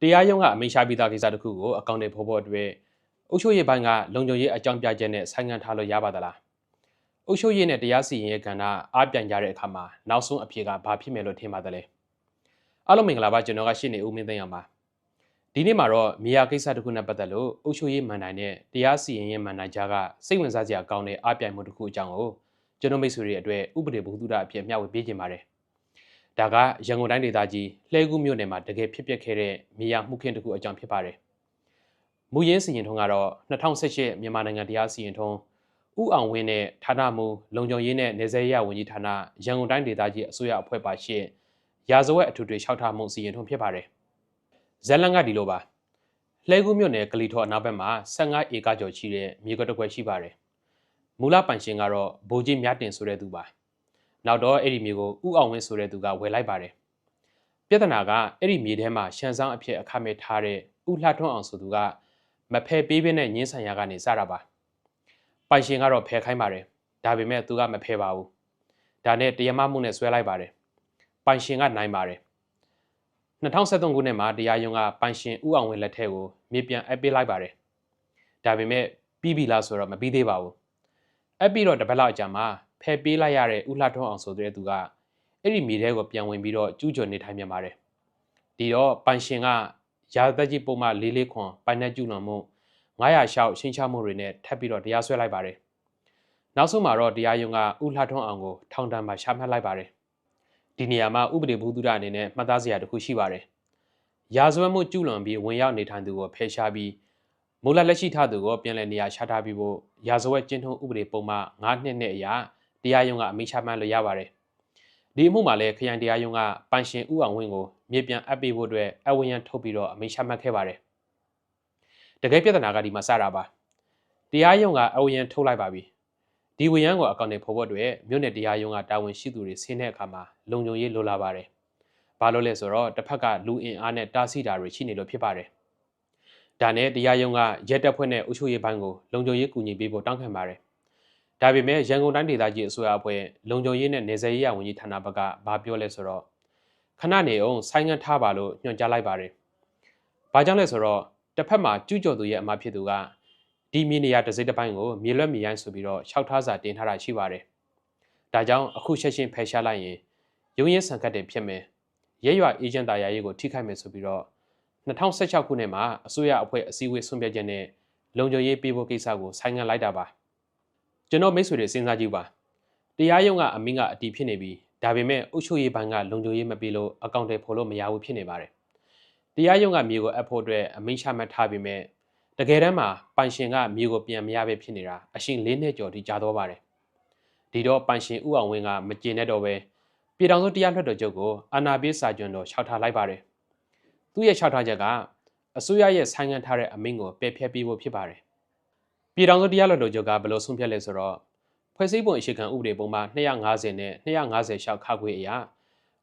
တရားရုံးကအမိန့်ချပြီးသားကိစ္စတစ်ခုကိုအကောင့်တွေဖော်ဖို့အတွက်အုပ်ချုပ်ရေးပိုင်းကလုံခြုံရေးအကြောင်းပြချက်နဲ့ဆိုင်းငံ့ထားလို့ရပါသလားအုပ်ချုပ်ရေးနဲ့တရားစီရင်ရေးကဏ္ဍအားပြန်ကြတဲ့အခါမှာနောက်ဆုံးအဖြေကဘာဖြစ်မယ်လို့ထင်ပါတယ်လဲအားလုံးမင်္ဂလာပါကျွန်တော်ကရှင်းနေဦးမင်းသိန်းအောင်ပါဒီနေ့မှာတော့မြေယာကိစ္စတစ်ခုနဲ့ပတ်သက်လို့အုပ်ချုပ်ရေးမန်တိုင်းနဲ့တရားစီရင်ရေးမန်တိုင်းကြားကစိတ်ဝင်စားစရာကောင်းတဲ့အားပြိုင်မှုတစ်ခုအကြောင်းကိုကျွန်တော်မိတ်ဆွေတွေအတွက်ဥပဒေဘုဒ္ဓတာအဖြစ်မျှဝေပေးခြင်းပါတယ် ဒါကရန်ကုန်တိုင်းဒေသကြီးလှဲကူးမြို့နယ်မှာတကယ်ဖြစ်ပျက်ခဲ့တဲ့မြေယာမှုခင်းတစ်ခုအကြောင်းဖြစ်ပါတယ်။မူရင်းစီရင်ထုံးကတော့2018မြန်မာနိုင်ငံတရားစီရင်ထုံးဥအောင်ဝင်းနဲ့ဌာနမူလုံခြုံရေးနဲ့နေဆက်ရဝန်ကြီးဌာနရန်ကုန်တိုင်းဒေသကြီးအစိုးရအဖွဲ့ပါရှင်းရာဇဝတ်အထူးတွေ၆ထားမှုစီရင်ထုံးဖြစ်ပါတယ်။ဇက်လန်ကဒီလိုပါ။လှဲကူးမြို့နယ်ကလီထော်အနောက်ဘက်မှာ15ဧကကျော်ရှိတဲ့မြေကွက်တစ်ခွက်ရှိပါတယ်။မူလပိုင်ရှင်ကတော့ဗိုလ်ကြီးမြတ်တင်ဆိုတဲ့သူပါ။ နောက်တော့အဲ့ဒီမြေကိုဥအောင်ဝင်းဆိုတဲ့သူကဝယ်လိုက်ပါတယ်ပြဿနာကအဲ့ဒီမြေထဲမှာရှန်ဆောင်အဖြစ်အခမဲ့ထားတဲ့ဥလှထွန်းအောင်ဆိုသူကမဖယ်ပေးဘဲနဲ့ညင်းဆန်ရကနေစတာပါပိုင်ရှင်ကတော့ဖယ်ခိုင်းပါတယ်ဒါပေမဲ့သူကမဖယ်ပါဘူးဒါနဲ့တရားမမှုနဲ့ဆွဲလိုက်ပါတယ်ပိုင်ရှင်ကနိုင်ပါတယ်2023ခုနှစ်မှာတရားရုံးကပိုင်ရှင်ဥအောင်ဝင်းလက်ထက်ကိုမြေပြန်အပ်ပေးလိုက်ပါတယ်ဒါပေမဲ့ပြီးပြီလားဆိုတော့မပြီးသေးပါဘူးအပ်ပြီးတော့တပတ်လောက်ကြာမှာ ဖယ်ပေးလိုက်ရတဲ့ဥလှထွန်းအောင်ဆိုတဲ့သူကအဲ့ဒီမြေထဲကိုပြန်ဝင်ပြီးတော့ကျူးကျော်နေထိုင်ပြန်ပါတယ်ဒီတော့ပိုင်ရှင်ကရာသက်ကြီးပုံမှလေးလေးခွန်ပိုင်နဲ့ကျူးလွန်မှု900ရှောက်ရှင်းချမှုတွေနဲ့ထပ်ပြီးတော့တရားစွဲလိုက်ပါတယ်နောက်ဆုံးမှာတော့တရားရုံးကဥလှထွန်းအောင်ကိုထောင်ဒဏ်မှာရှာမှတ်လိုက်ပါတယ်ဒီနေရာမှာဥပဒေဘူးတုဒအနေနဲ့မှတ်သားစရာတစ်ခုရှိပါတယ်ရာဇဝတ်မှုကျူးလွန်ပြီးဝင်ရောက်နေထိုင်သူကိုဖယ်ရှားပြီးမူလလက်ရှိထားသူကိုပြန်လည်နေရာချထားပြီးဖို့ရာဇဝတ်ကျင့်ထုံးဥပဒေပုံမှန်9နှစ်နဲ့အရာ တရားရုံးကအမိန့်ချမှတ်လို့ရပါတယ်။ဒီအမှုမှာလည်းခရိုင်တရားရုံးကပန်ရှင်ဥအောင်ဝင်းကိုမြေပြန်အပ်ပေးဖို့အတွက်အဝန်ရန်ထုတ်ပြီးတော့အမိန့်ချမှတ်ခဲ့ပါတယ်။တကယ်ပြဿနာကဒီမှာစတာပါ။တရားရုံးကအဝန်ရန်ထုတ်လိုက်ပါပြီ။ဒီဝန်ရန်ကိုအကောင့်နဲ့ဖော်ဖို့အတွက်မြို့နယ်တရားရုံးကတာဝန်ရှိသူတွေဆင်းတဲ့အခါမှာလုံခြုံရေးလိုလာပါတယ်။ဘာလို့လဲဆိုတော့တစ်ဖက်ကလူအင်အားနဲ့တားဆီးတာတွေရှိနေလို့ဖြစ်ပါတယ်။ဒါနဲ့တရားရုံးကရဲတပ်ဖွဲ့နဲ့အုပ်ချုပ်ရေးပိုင်းကိုလုံခြုံရေးကူညီပေးဖို့တောင်းခံပါတယ် ဒါပေမဲ့ရန်ကုန်တိုင်းဒေသကြီးအစိုးရအဖွဲ့လုံခြုံရေးနဲ့နေဆက်ရေးရဝန်ကြီးဌာနဘက်ကဘာပြောလဲဆိုတော့ခဏနေအောင်ဆိုင်းငံ့ထားပါလို့ညွှန်ကြားလိုက်ပါတယ်။ဘာကြောင့်လဲဆိုတော့တစ်ဖက်မှာကျူးကျော်သူရဲ့အမဖြစ်သူကဒီမြေနေရာတစ်စိတ်တစ်ပိုင်းကိုမြေလွတ်မြေရိုင်းဆိုပြီးတော့ရှောက်ထားစာတင်ထားတာရှိပါတယ်။ဒါကြောင့်အခုချက်ချင်းဖယ်ရှားလိုက်ရင်ရုံးရဲဆန်ကတ်တင်ဖြစ်မယ်။ရဲရွာအေဂျင့်တာယာရေးကိုထိခိုက်မယ်ဆိုပြီးတော့2016ခုနှစ်မှာအစိုးရအဖွဲ့အစည်းအဝေးဆွံ့ပြချက်နဲ့လုံခြုံရေးပေးဖို့ကိစ္စကိုဆိုင်းငံ့လိုက်တာပါ။ ကျွန်တော်မိတ်ဆွေတွေစဉ်းစားကြည့်ပါတရားရုံးကအမင်းကအတီးဖြစ်နေပြီဒါပေမဲ့အုပ်ချုပ်ရေးဘဏ်ကလုံခြုံရေးမပေးလို့အကောင့်တွေဖော်လို့မရဘူးဖြစ်နေပါတယ်တရားရုံးကမြေကိုအပ်ဖို့အတွက်အမိန့်ချမှတ်ထားပြီးမဲ့တကယ်တမ်းမှာပိုင်ရှင်ကမြေကိုပြန်မရပဲဖြစ်နေတာအရှင်၄နှစ်ကျော်ထိကြာတော့ပါတယ်ဒီတော့ပိုင်ရှင်ဥအောင်ဝင်းကမကျေနပ်တော့ပဲပြည်တော်စုတရားလွှတ်တော်ချုပ်ကိုအာဏာပေးစာကျွန်းတော်လျှောက်ထားလိုက်ပါတယ်သူ့ရဲ့လျှောက်ထားချက်ကအစိုးရရဲ့ဆိုင်ငံ့ထားတဲ့အမိန့်ကိုပယ်ဖျက်ပေးဖို့ဖြစ်ပါတယ် ပြည်ထောင်စုတရားလွှတ်တော်ချုပ်ကဘယ်လိုဆုံးဖြတ်လဲဆိုတော့ဖွဲ့စည်းပုံအခြေခံဥပဒေပုံမှ250နဲ့250ရှောက်ခါခွေအရာ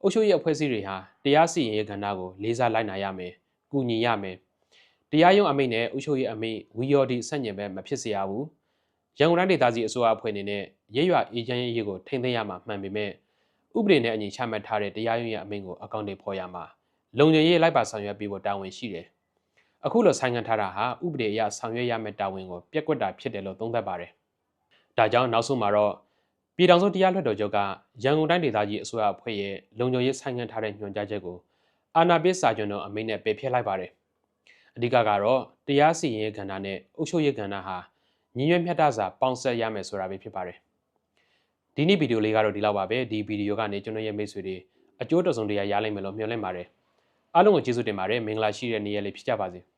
အုပ်ချုပ်ရေးအဖွဲ့အစည်းတွေဟာတရားစီရင်ရေးကဏ္ဍကိုလေးစားလိုက်နာရမယ်၊ကူညီရမယ်။တရားရုံးအမိန့်နဲ့အုပ်ချုပ်ရေးအမိန့်ဝီယော်ဒီဆန့်ကျင်ဘက်မဖြစ်စေရဘူး။ရန်ကုန်တိုင်းဒေသကြီးအစိုးရအဖွဲ့အနေနဲ့ရဲရွာအေဂျင့်ရေးကိုထိန်းသိမ်းရမှာမှန်ပေမဲ့ဥပဒေနဲ့အညီချမှတ်ထားတဲ့တရားရုံးရဲ့အမိန့်ကိုအကောင့်တွေဖော်ရမှာလုံခြုံရေးလိုက်ပါဆောင်ရွက်ပေးဖို့တာဝန်ရှိတယ် အခုလိုဆိုင်ငံထားတာဟာဥပဒေအရဆောင်ရွက်ရမယ့်တာဝန်ကိုပြက်ကွက်တာဖြစ်တယ်လို့သုံးသပ်ပါတယ်။ဒါကြောင့်နောက်ဆုံးမှာတော့ပြည်ထောင်စုတရားလွှတ်တော်ချုပ်ကရန်ကုန်တိုင်းဒေသကြီးအစိုးရအဖွဲ့ရဲ့လုံခြုံရေးဆိုင်ငံထားတဲ့ညွှန်ကြားချက်ကိုအာဏာပေးစာချုပ်တော်အမိန့်နဲ့ပယ်ဖျက်လိုက်ပါတယ်။အဓိကကတော့တရားစီရင်ရေးကဏ္ဍနဲ့အုပ်ချုပ်ရေးကဏ္ဍဟာညီညွတ်မြတ်တာစာပေါင်းဆက်ရမယ်ဆိုတာပဲဖြစ်ပါတယ်။ဒီနေ့ဗီဒီယိုလေးကတော့ဒီလောက်ပါပဲဒီဗီဒီယိုကနေကျွန်တော်ရဲ့မိတ်ဆွေတွေအကျိုးတော်ဆုံးတရားရလိမ့်မယ်လို့မျှော်လင့်ပါတယ်။အားလုံးကိုကျေးဇူးတင်ပါတယ်မင်္ဂလာရှိတဲ့နေ့ရက်လေးဖြစ်ကြပါစေ။